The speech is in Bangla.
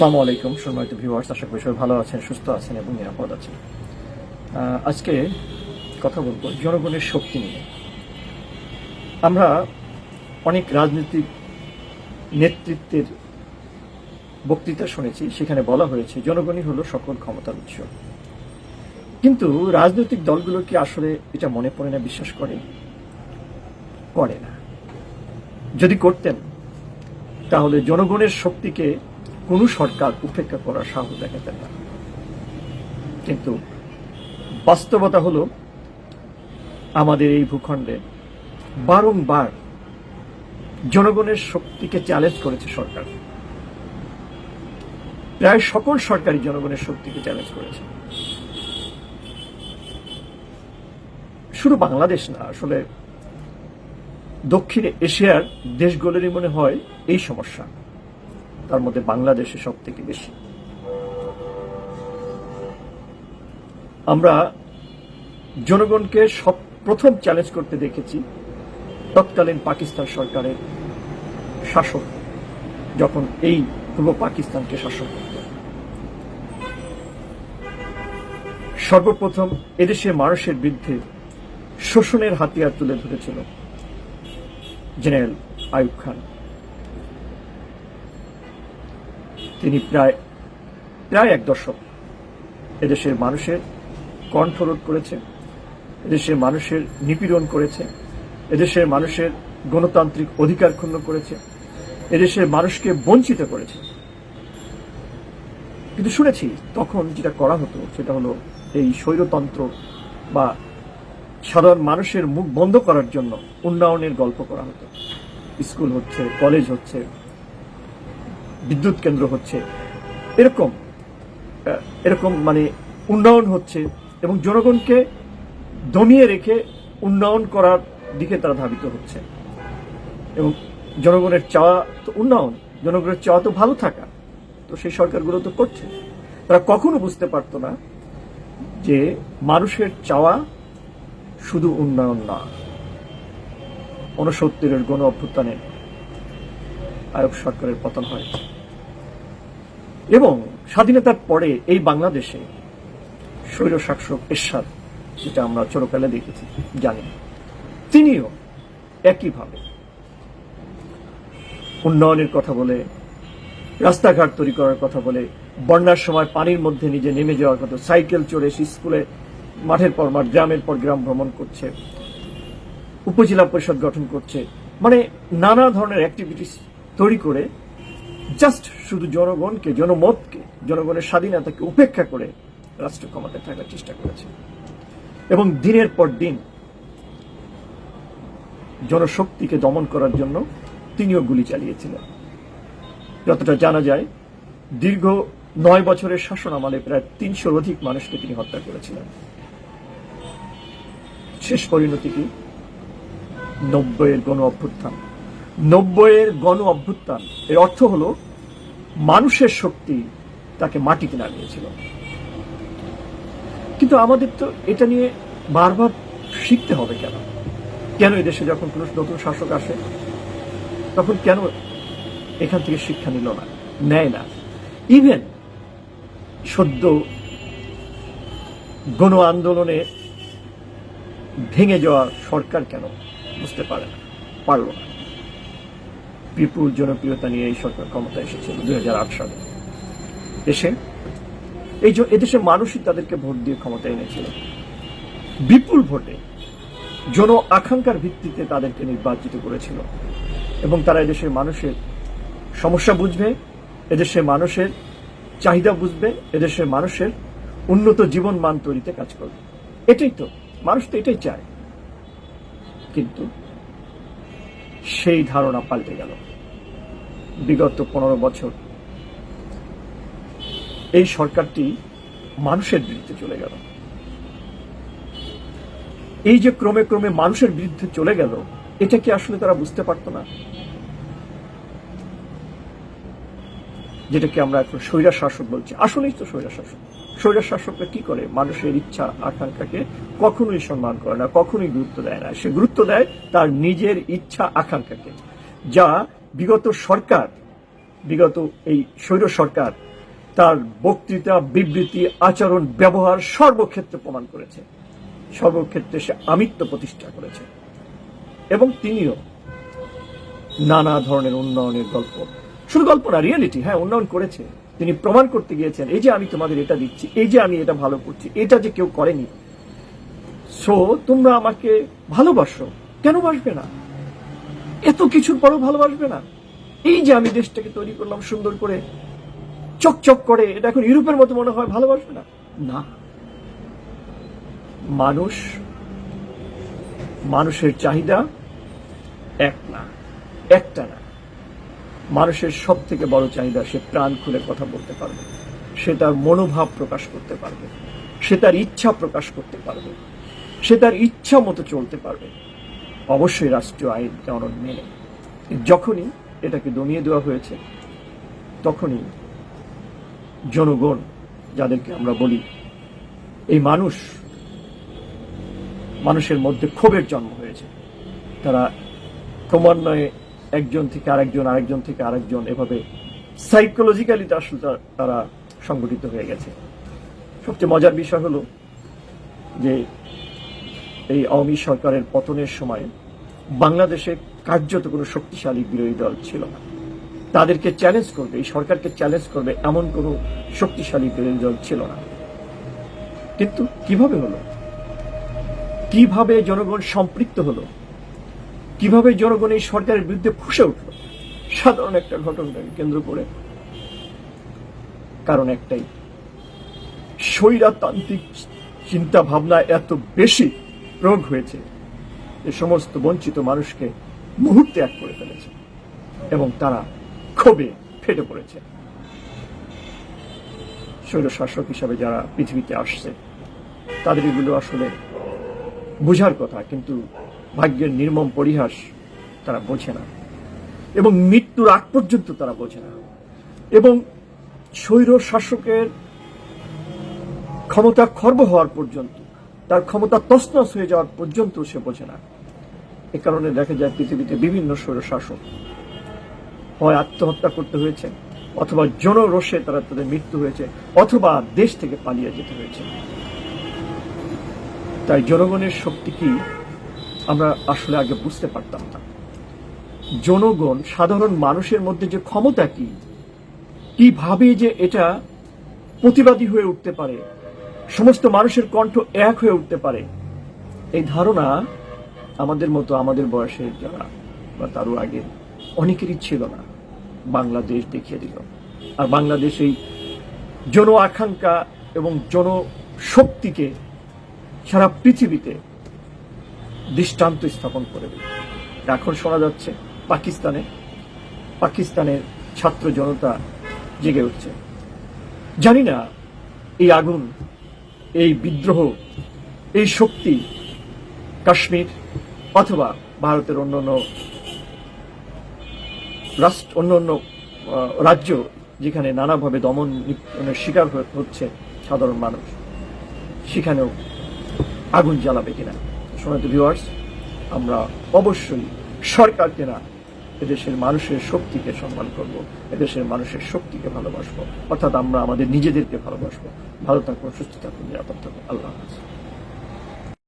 আসসালামু আলাইকুম, সম্মানিত ভিউয়ার্স আশা করি সবাই ভালো আছেন, সুস্থ আছেন এবং নিরাপদ আছেন। আজকে কথা বলব জনগণের শক্তি নিয়ে। আমরা অনেক রাজনৈতিক নেতৃত্বের বক্তৃতা শুনেছি, সেখানে বলা হয়েছে জনগণই হলো সকল ক্ষমতার উৎস। কিন্তু রাজনৈতিক দলগুলো কি আসলে এটা মনে পড়ে না, বিশ্বাস করে? করে না। যদি করতেন, তাহলে জনগণের শক্তিকে কোনো সরকার উপেক্ষা করার সাহস দেখাতেন না। কিন্তু বাস্তবতা হলো, আমাদের এই ভূখণ্ডে বারংবার জনগণের শক্তিকে চ্যালেঞ্জ করেছে সরকার। প্রায় সকল সরকারি জনগণের শক্তিকে চ্যালেঞ্জ করেছে। শুধু বাংলাদেশ না, আসলে দক্ষিণ এশিয়ার দেশগুলোরই মনে হয় এই সমস্যা। তার মধ্যে বাংলাদেশে সব থেকে বেশি। আমরা জনগণকে সব প্রথম চ্যালেঞ্জ করতে দেখেছি তৎকালীন পাকিস্তান সরকারের শাসক যখন এই পূর্ব পাকিস্তানকে শাসন করত। সর্বপ্রথম এদেশের মানুষের বিরুদ্ধে শোষণের হাতিয়ার তুলে ধরেছিল জেনারেল আয়ুব খান। তিনি প্রায় প্রায় এক দশক এদেশের মানুষের কণ্ঠরোধ করেছে, এদেশের মানুষের নিপীড়ন করেছে, এদেশের মানুষের গণতান্ত্রিক অধিকার ক্ষুণ্ণ করেছে, এদেশের মানুষকে বঞ্চিত করেছে। কিন্তু শুনেছি তখন যেটা করা হতো সেটা হলো এই স্বৈরতন্ত্র বা সাধারণ মানুষের মুখ বন্ধ করার জন্য উন্নয়নের গল্প করা হতো। স্কুল হচ্ছে, কলেজ হচ্ছে বিদ্যুৎ কেন্দ্র হচ্ছে। এরকম এরকম মানে উন্নয়ন হচ্ছে এবং জনগণকে দমিয়ে রেখে উন্নয়ন করার দিকে তারা ধাবিত হচ্ছে। এবং জনগণের চাওয়া তো উন্নয়ন, জনগণের চাওয়া তো ভালো থাকা। তো সেই সরকারগুলো তো করছে। তারা কখনো বুঝতে পারতো না যে মানুষের চাওয়া শুধু উন্নয়ন না উনসত্তরের গণ অভ্যুত্থানে আয়ব সরকারের পতন হয়। এবং স্বাধীনতার পরে এই বাংলাদেশে স্বৈর শাসক এরশাদ, যেটা আমরা ছোটকালে দেখেছি জানি তিনিও একইভাবে উন্নয়নের কথা বলে, রাস্তাঘাট তৈরি করার কথা বলে, বন্যার সময় পানির মধ্যে নিজে নেমে যাওয়ার কথা, সাইকেল চড়ে স্কুলে মাঠের পর মাঠ, গ্রামের পর গ্রাম ভ্রমণ করছে, উপজেলা পরিষদ গঠন করছে। মানে নানা ধরনের অ্যাক্টিভিটিস তৈরি করে জাস্ট শুধু জনগণকে, জনমতকে, জনগণের স্বাধীনতাকে উপেক্ষা করে রাষ্ট্র ক্ষমতায় থাকার চেষ্টা করেছে। এবং দিনের পর দিন জনশক্তিকে দমন করার জন্য তিনিও গুলি চালিয়েছিলেন। যতটা জানা যায়, দীর্ঘ নয় বছরের শাসন আমলে প্রায় তিনশোর অধিক মানুষকে তিনি হত্যা করেছিলেন। শেষ পরিণতি কি? নব্বইয়ের গণ অভ্যুত্থান। নব্বইয়ের গণ অভ্যুত্থান। এর অর্থ হলো, মানুষের শক্তি তাকে মাটিতে নামিয়েছিল। কিন্তু আমাদের তো এটা নিয়ে বারবার শিখতে হবে কেন? কেন এদেশে যখন কোনো নতুন শাসক আসে, তখন কেন এখান থেকে শিক্ষা নিল না, নেয় না? ইভেন সদ্য গণ আন্দোলনে ভেঙে যাওয়া সরকার কেন বুঝতে পারে না, পারল না? বিপুল জনপ্রিয়তা নিয়ে এই সরকার ক্ষমতা এসেছিল দুই হাজার আট সালে। এসে এই এদেশে মানুষই তাদেরকে ভোট দিয়ে ক্ষমতায় এনেছিল। বিপুল ভোটে জন আকাঙ্ক্ষার ভিত্তিতে তাদেরকে নির্বাচিত করেছিল এবং তারা এদেশের মানুষের সমস্যা বুঝবে, এদেশের মানুষের চাহিদা বুঝবে, এদেশের মানুষের উন্নত জীবন মান তৈরিতে কাজ করবে। এটাই তো, মানুষ তো এটাই চায়। কিন্তু সেই ধারণা পাল্টে গেল। বিগত পনেরো বছর এই সরকারটি মানুষের বিরুদ্ধে চলে গেল। এই যে ক্রমে ক্রমে মানুষের বিরুদ্ধে চলে গেল, এটা কি আসলে তারা বুঝতে পারত না? যেটাকে আমরা এখন স্বৈরা শাসক বলছি। আসলেই তো স্বৈরা শাসক স্বৈরা শাসকরা কি করে? মানুষের ইচ্ছা, আকাঙ্ক্ষাকে কখনোই সম্মান করে না, কখনোই গুরুত্ব দেয় না। সে গুরুত্ব দেয় তার নিজের ইচ্ছা, আকাঙ্ক্ষাকে। যা বিগত সরকার, বিগত এই স্বৈর সরকার, তার বক্তৃতা, বিবৃতি, আচরণ, ব্যবহার সর্বক্ষেত্রে প্রমাণ করেছে। সর্বক্ষেত্রে সে আমিত্ব প্রতিষ্ঠা করেছে। এবং তিনিও নানা ধরনের উন্নয়নের গল্প শুধু গল্প না রিয়েলিটি হ্যাঁ উন্নয়ন করেছে। তিনি প্রমাণ করতে গিয়েছেন, এই যে আমি তোমাদের এটা দিচ্ছি, এই যে আমি এটা ভালো করছি, এটা যে কেউ করেনি। সো তোমরা আমাকে ভালোবাসো। কেন বাসবে না? এত কিছুর পরও ভালোবাসবে না। এই যে আমি দেশটাকে তৈরি করলাম সুন্দর করে, চকচক করে, এটা এখন ইউরোপের মতো মনে হয় ভালোবাসবে না? না। মানুষ, মানুষের চাহিদা এক না, একটা না। মানুষের সব থেকে বড় চাহিদা সে প্রাণ খুলে কথা বলতে পারবে। সে তার মনোভাব প্রকাশ করতে পারবে। সে তার ইচ্ছা প্রকাশ করতে পারবে। সে তার ইচ্ছা মতো চলতে পারবে। অবশ্যই রাষ্ট্রীয় আইন কানুন মেনে। যখনই এটাকে দমিয়ে দেওয়া হয়েছে, তখনই জনগণ, যাদেরকে আমরা বলি, এই মানুষ, মানুষের মধ্যে ক্ষোভের জন্ম হয়েছে। তারা ক্রমান্বয়ে একজন থেকে আরেকজন আরেকজন থেকে আরেকজন এভাবে সাইকোলজিক্যালি আসলে তারা সংগঠিত হয়ে গেছে। সবচেয়ে মজার বিষয় হলো যে এই আওয়ামী সরকারের পতনের সময় বাংলাদেশে কার্যত কোনো শক্তিশালী বিরোধী দল ছিল না। তাদেরকে চ্যালেঞ্জ করবে, এই সরকারকে চ্যালেঞ্জ করবে এমন কোনো শক্তিশালী বিরোধী দল ছিল না। কিন্তু কীভাবে হলো? কীভাবে জনগণ সম্পৃক্ত হলো? কীভাবে জনগণ এই সরকারের বিরুদ্ধে ফুসে উঠল? সাধারণ একটা ঘটনাকে কেন্দ্র করে। কারণ একটাই, স্বৈরাতান্ত্রিক চিন্তা ভাবনা এত বেশি প্রয়োগ হয়েছে যে সমস্ত বঞ্চিত মানুষকে মুহূর্তে এক করে ফেলেছে এবং তারা ক্ষোভে ফেটে পড়েছে। স্বৈর শাসক হিসাবে যারা পৃথিবীতে আসছে, তাদের এগুলো আসলে বোঝার কথা, কিন্তু ভাগ্যের নির্মম পরিহাস তারা বোঝে না। এবং মৃত্যুর আগ পর্যন্ত তারা বোঝে না। এবং স্বৈর শাসকের ক্ষমতা খর্ব হওয়ার পর্যন্ত, তার ক্ষমতা তসনস হয়ে যাওয়ার পর্যন্ত সে বোঝে না। এ কারণে দেখা যায় পৃথিবীতে বিভিন্ন স্বৈর শাসক হয় আত্মহত্যা করতে হয়েছে, অথবা জনরোষে তারা তাদের মৃত্যু হয়েছে, অথবা দেশ থেকে পালিয়ে যেতে হয়েছে। তাই জনগণের শক্তি কি? আমরা আসলে আগে বুঝতে পারতাম না। জনগণ, সাধারণ মানুষের মধ্যে যে ক্ষমতা কি, কীভাবে যে এটা প্রতিবাদী হয়ে উঠতে পারে, সমস্ত মানুষের কণ্ঠ এক হয়ে উঠতে পারে, এই ধারণা আমাদের মতো আমাদের বয়সের যারা বা তারও আগে অনেকেরই ছিল না, বাংলাদেশ দেখিয়ে দিল। আর বাংলাদেশ এই জন আকাঙ্ক্ষা এবং জনশক্তিকে সারা পৃথিবীতে দৃষ্টান্ত স্থাপন করে দিল। এখন শোনা যাচ্ছে পাকিস্তানে পাকিস্তানের ছাত্র জনতা জেগে উঠছে। জানি না এই আগুন এই বিদ্রোহ এই শক্তি কাশ্মীর অথবা ভারতের অন্য অন্য রাষ্ট্র অন্য আহ, রাজ্য যেখানে নানাভাবে দমন শিকার হচ্ছে সাধারণ মানুষ সেখানেও আগুন জ্বালাবে কিনা। শোনাতে ভিউয়ার্স আমরা অবশ্যই সরকারকে না এদেশের মানুষের শক্তিকে সম্মান করব, এদেশের মানুষের শক্তিকে ভালোবাসবো, অর্থাৎ আমরা আমাদের নিজেদেরকে ভালোবাসবো। ভালো থাকব সুস্থ থাকুন, নিরাপদ থাকুন। আল্লাহ হাফিজ।